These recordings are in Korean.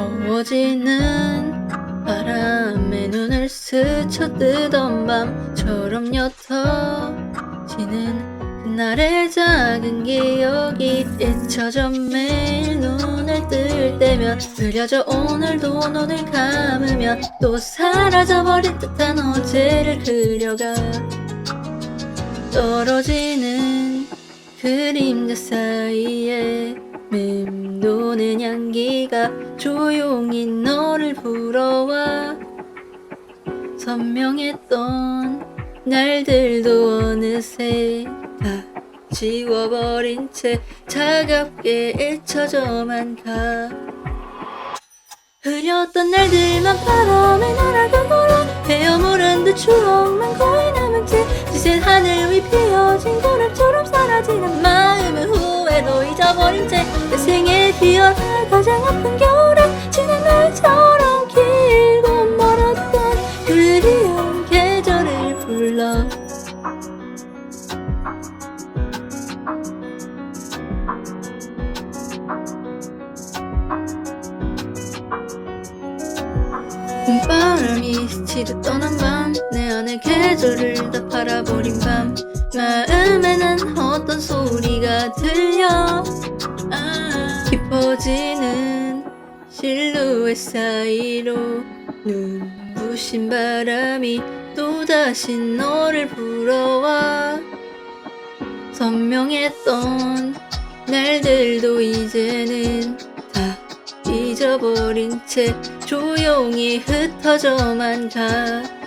깊어지는 바람에 눈을 스쳐 뜨던 밤처럼 옅어지는 그날의 작은 기억이 잊혀져 매일 눈을 뜰 때면 흐려져 오늘도 눈을 감으면 또 사라져버린 듯한 어제를 그려가 떨어지는 그림자 사이에 맴도는 향기가 조용히 너를 불어와 선명했던 날들도 어느새 다 지워버린 채 차갑게 잊혀져만 가. 흐렸던 날들만 바람에 날아가거라. 헤어무른 듯 추억만 거의 남은 채 지센 하늘 위 피어진 구름처럼 사라지는 마음은 후 회도 잊어버린 채 내 생에 피어나 가장 아픈 겨울에 지난 날처럼 길고 멀었던 그리운 계절을 불러. 봄바람이 스치듯 떠난 밤 내 안에 계절을 다 팔아버린 밤 마음에는 어떤 소리가 들려? 아, 깊어지는 실루엣 사이로 눈부신 바람이 또다시 너를 불어와 선명했던 날들도 이제는 다 잊어버린 채 조용히 흩어져만 가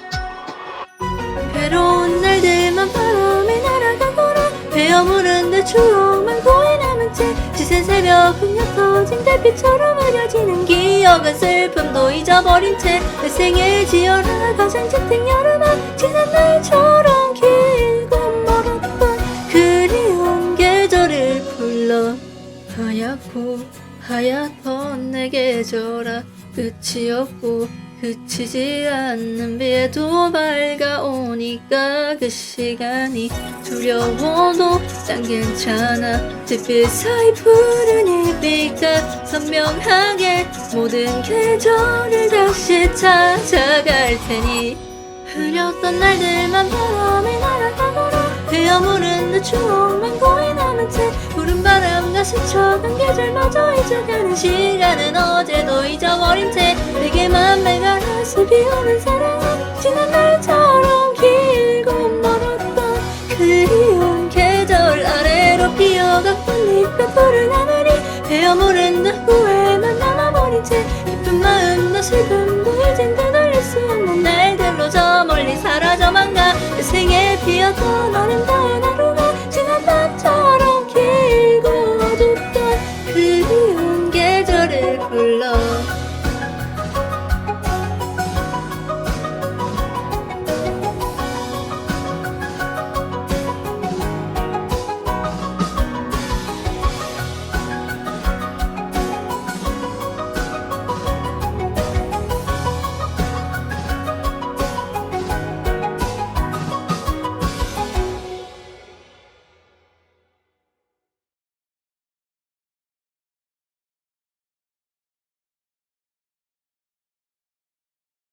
내 추억만 고이 남은 채 지센 새벽은 옅어진 달빛처럼 흐려지는 기억은 슬픔도 잊어버린 채 내 생에 지어라 가장 짙은 여름아 지난 날처럼 길고 멀었던 그리운 계절을 불러 하얗고 하얗던 내 계절아 끝이 없고 그치지 않는 비에도 밝아오니까 그 시간이 두려워도 난 괜찮아. 햇빛 사이 푸른 잎빛과 선명하게 모든 계절을 다시 찾아갈 테니. 흐렸던 날들만 바람에 날아가거라 헤어무른 내 추억만 고이 남은 채. 구름 바람 과 스쳐간 계절마저 잊어가는 시간은 어제도 잊어버린 채 내게만 맹활아서 비오는 사랑은 지난 날처럼 길고 멀었던 그리운 계절 아래로 피어가 꽃잎과 푸른 하늘이 헤어무른 내 후회만 남아버린 채 기쁜 마음과 슬픔도 이젠 되돌릴 수 없는 날들로 저 멀리 사라져만 가내 생에 피었던 아름다운 하루